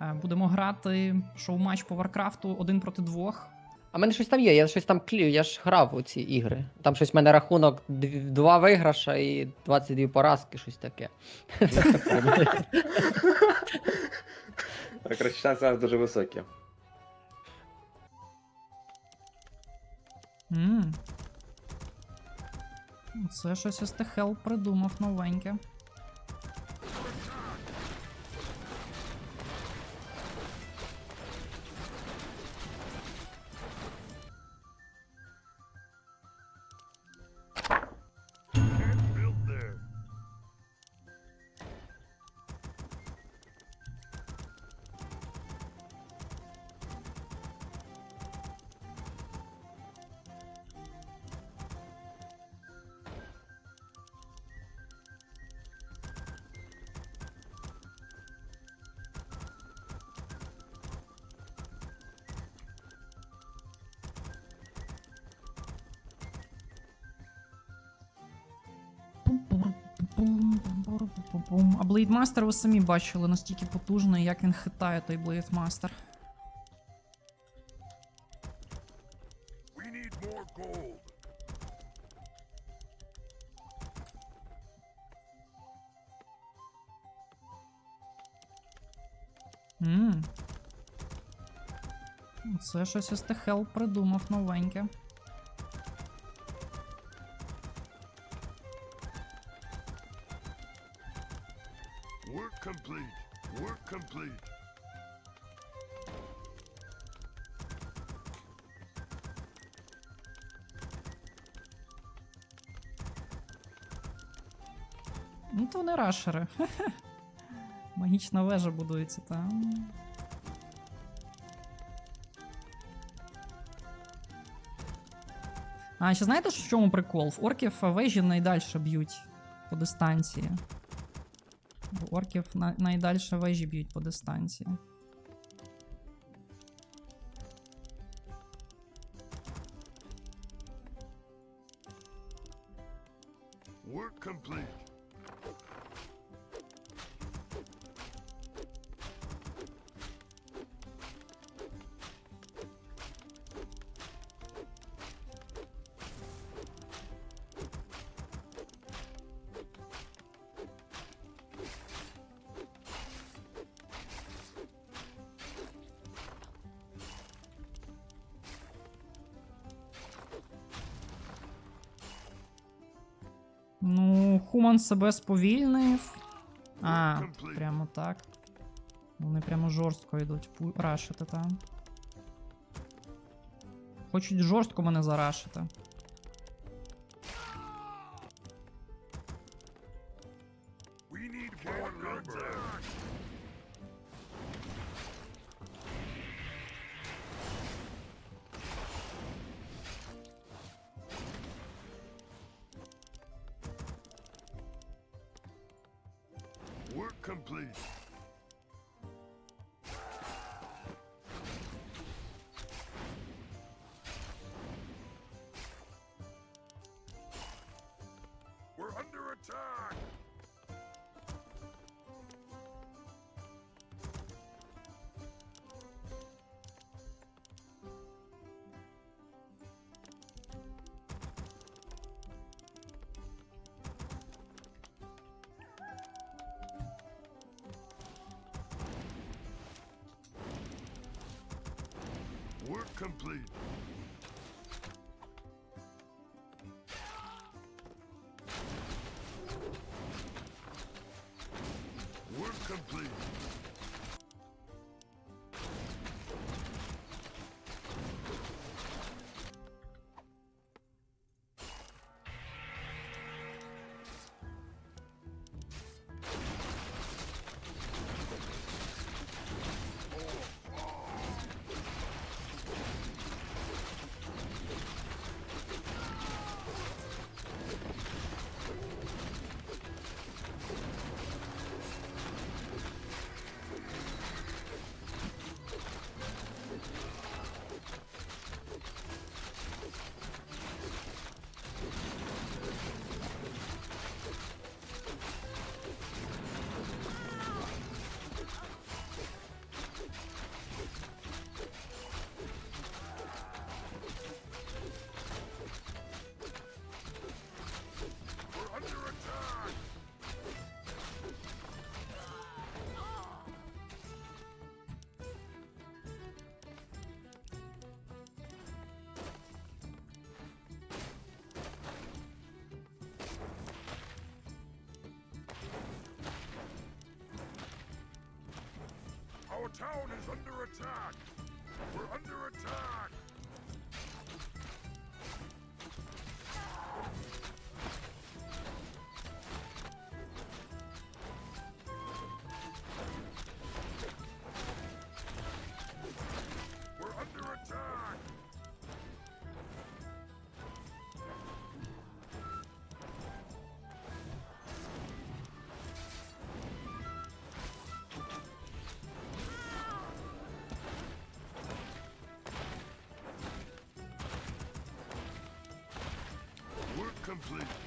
Е, Будемо грати шоу-матч по Варкрафту один проти двох. А в мене щось там є, я щось там клію, я ж грав у ці ігри. Там щось в мене рахунок дв- два виграша і 22 поразки, щось таке. Так, шанси у нас дуже високі. Це щось СТХЛ придумав новеньке. А Блейдмастер ви самі бачили, настільки потужний, як він хитає той Блейдмастер. Ммм. Це щось СТХЛ придумав новеньке. Рашери. Магічна вежа будується там. А, ще знаєте, в чому прикол? В орків вежі найдальше б'ють по дистанції. В орків на- найдальше вежі б'ють по дистанції. Ну, Хуман себе сповільнив. А, прямо так. Вони прямо жорстко йдуть рашити там. Хочуть жорстко мене зарашити. Work complete. Town is under attack. We're under complete.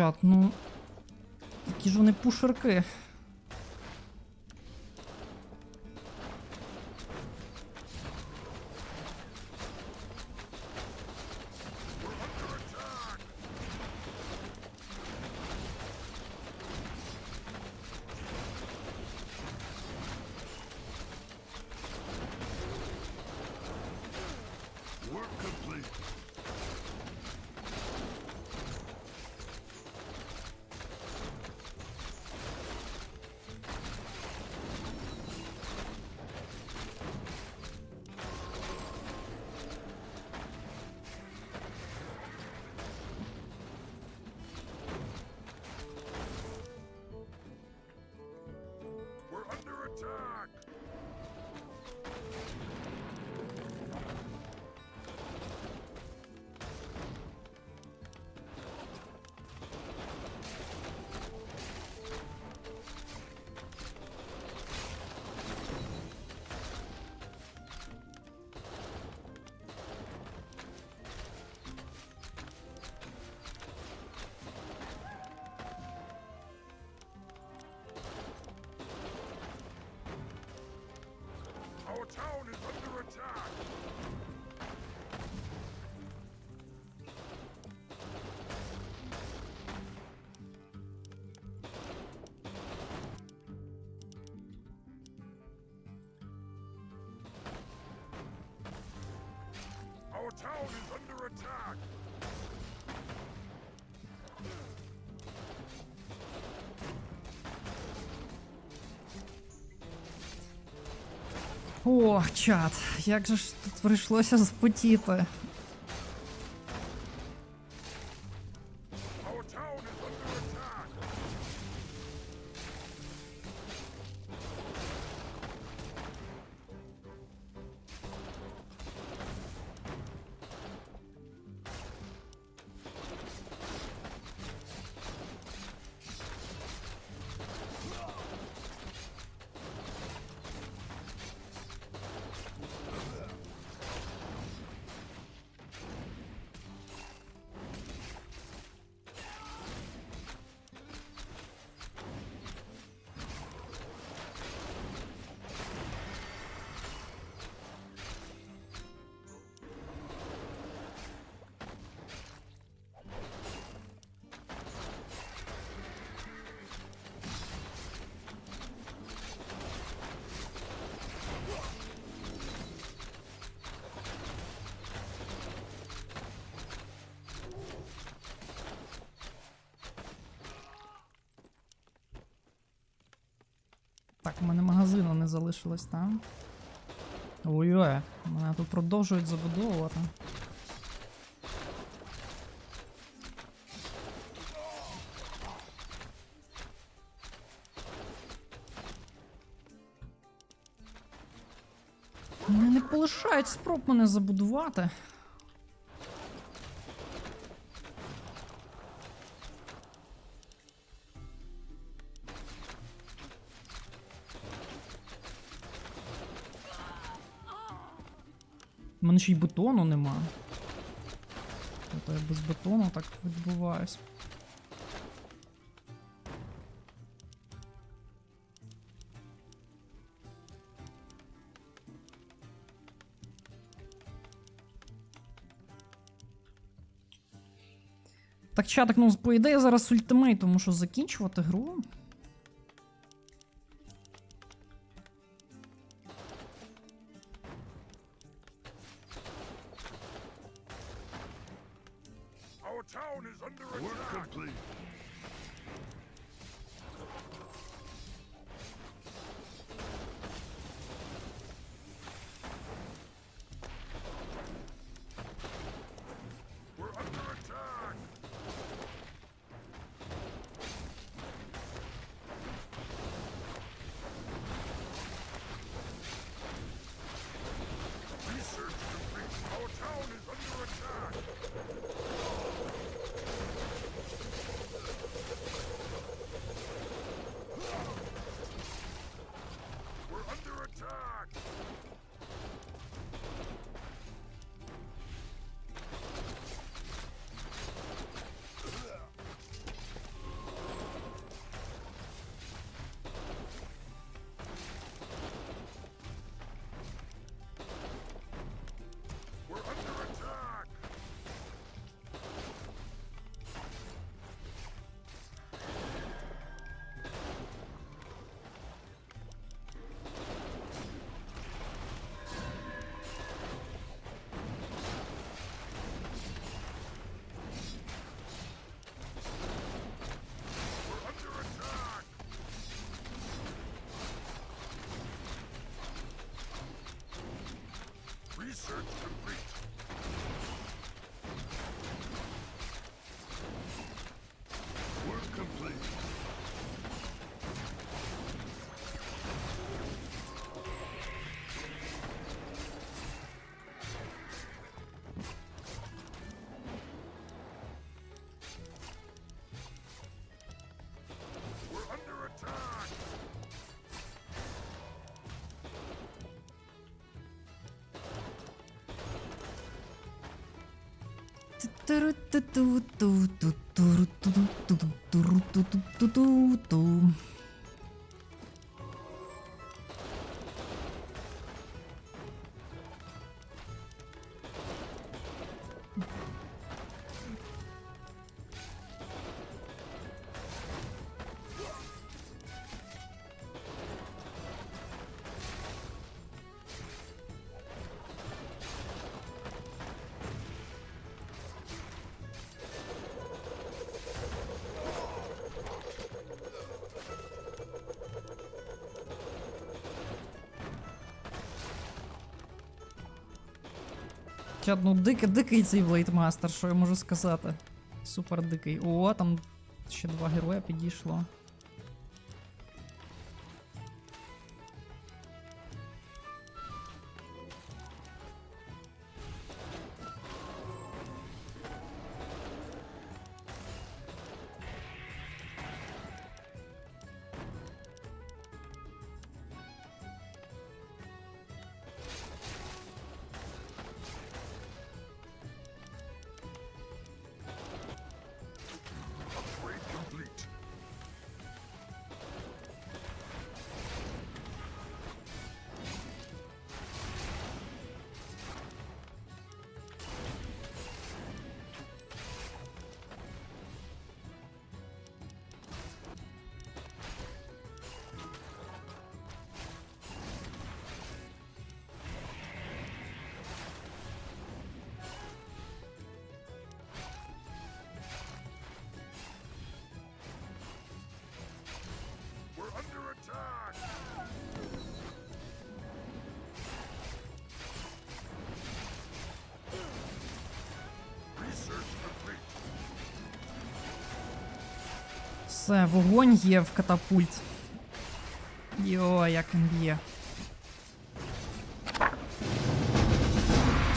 Чат, ну. Які ж вони пушерки. Town is under attack! Our town is under attack! Ох, чат, як же ж тут прийшлося спотіти. У мене магазину не залишилось там. Ой-ой, мене тут продовжують забудовувати. Вони не полишають спроб мене забудувати. У мене ще й бетону нема. То я без бетону так відбуваюсь. Так, чатик, ну, по ідеї зараз ультимейт, тому що закінчувати гру. Search Ту-ру-ту-ту-ту-ту-ру-ту-ту-ту-ту-ру-ту-ту-ту-ту-ту. Ну дикий, дикий цей блейдмастер, що я можу сказати. Супер дикий. О, там ще два героя підійшло. Все, вогонь є в катапульт. Йо, як він б'є.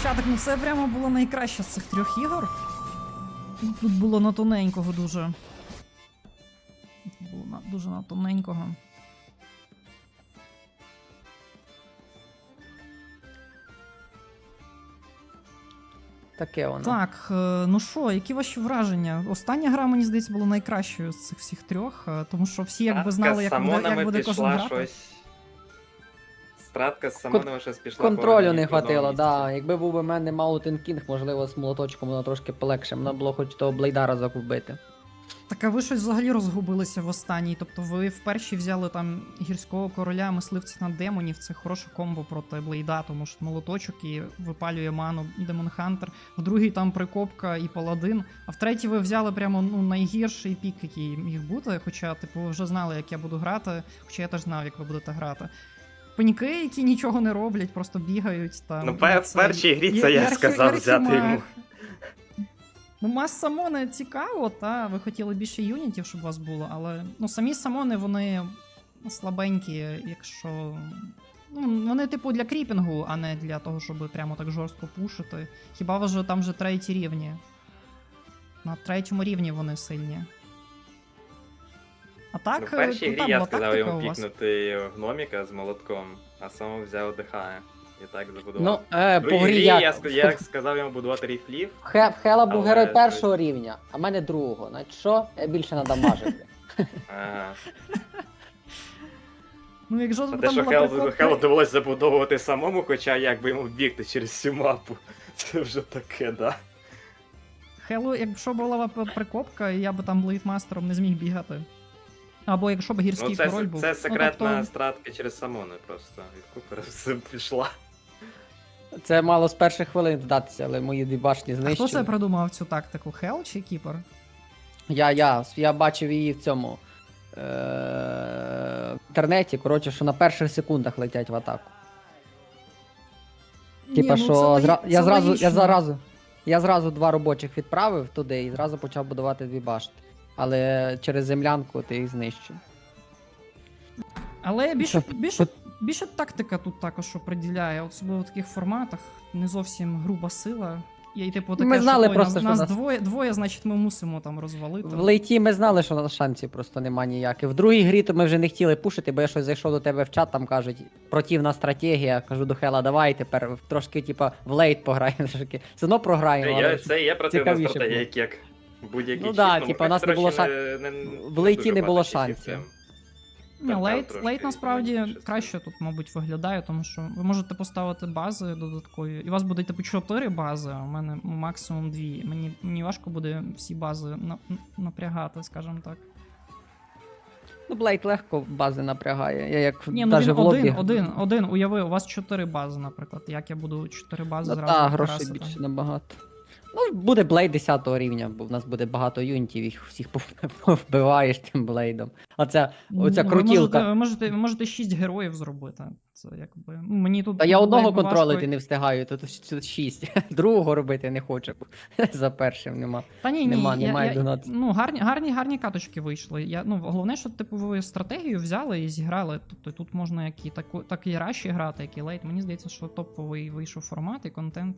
Чатик, ну це прямо було найкраще з цих трьох ігор. Тут було на тоненького дуже. Тут було на, дуже на тоненького. Таке воно. Так, е, ну що, які ваші враження? Остання гра, мені здається, була найкращою з цих всіх трьох, е, тому що всі якби знали, як буде, як буде кожен грати. щось. Стратка з самонами щось пішла. Контролю не хватило, да. Якби був би в мене Маутин Кінг, можливо, з молоточком воно трошки полегше. Мене було хоч того блейдара разок вбити. Так а ви щось взагалі розгубилися в останній. Тобто ви в першій взяли там гірського короля, мисливця на демонів. Це хороше комбо проти Блейда, тому що молоточок і випалює ману Демон Хантер. В другій там прикопка і паладин. А в третій ви взяли прямо ну найгірший пік, який міг бути. Хоча, типу, ви вже знали, як я буду грати, хоча я теж знав, як ви будете грати. Паніки, які нічого не роблять, просто бігають там. Ну, в першій грі це я сказав взяти йому. Ну, мас самони цікаво, та ви хотіли більше юнітів, щоб у вас було, але ну самі самони вони слабенькі, якщо. Ну, вони, типу, для кріпінгу, а не для того, щоб прямо так жорстко пушити. Хіба вже там вже треті рівні. На третьому рівні вони сильні. А так, Ну, в першій ну, грі там я сказав йому пікнути гноміка з молотком, а сам взяв ДХ. І так забудував. Ну, е, В по грі грі як? я, ск- я сказав йому будувати ріфлів. В Хе- в Хела був Але герой щось- першого рівня, а в мене другого. Значить що? Я більше надамажив. Ага. Ну, якщо А б те, що була Хел, прикопка- Хелу довелось забудовувати самому, хоча як би йому бігти через всю мапу. Це вже таке, да. Хелу, якщо була б прикопка, я би там блейдмастером не зміг бігати. Або якщо б гірський Ну, це, король був. це Ну, секретна тобто, стратка через самони просто. Від Купера все пішла. Це мало з перших хвилин здатися, але мої дві башні а хто це знищили. придумав цю тактику? Хел чи Кіпер? Я, я, я бачив її в цьому. Е- в інтернеті, коротше, що на перших секундах летять в атаку. Типа, ну, що це логі- зра... це я зразу, логічно. я зразу, я зразу два робочих відправив туди і зразу почав будувати дві башти. Але через землянку ти їх знищив. Але більше, більше, більше тактика тут також оприділяє, особливо в таких форматах. Не зовсім груба сила. І типу Ми таке, знали що, ой, просто, нас, що нас нас- двоє, двоє, значить ми мусимо там розвалити. В лейті ми знали, що на шансів просто нема ніяких. В другій грі то ми вже не хотіли пушити, бо я щось зайшов до тебе в чат, там кажуть, противна стратегія. Кажу до Хела, давай тепер трошки, типа, в лейт пограємо. Трошки. Все одно програємо. Я, але це є противна стратегія, як як будь-який Ну да, чіт, типа, у нас не було шан- не- не- в лейті не було шансів. Ні, лейт, лейт насправді краще тут, мабуть, виглядає, тому що ви можете поставити бази додаткові. І у вас буде типу 4 бази, а у мене максимум 2. Мені, мені важко буде всі бази на, напрягати, скажімо так. Ну, Блейд легко бази напрягає. Я як Ні, ну він в лобі. один, один, один, уяви, у вас 4 бази, наприклад. Як я буду 4 бази Ну, зразу та, грошей красити? більше набагато. Ну, буде блейд 10 рівня, бо в нас буде багато юнітів, їх всіх вбиваєш тим блейдом. А це оця Ну, крутілка. Ви можете, ви можете, 6 героїв зробити. Це якби. Ну, мені тут. Та я одного якби контролити важко. не встигаю, тут, тут шість. Другого робити не хочу. За першим нема. Та ні, ні, Нема- я, немає я, донат. Ну, гарні, гарні, гарні каточки вийшли. Я, ну, головне, що типу ви стратегію взяли і зіграли. Тобто тут можна як і таку, так і раші грати, як і лейт. Мені здається, що топовий вийшов формат і контент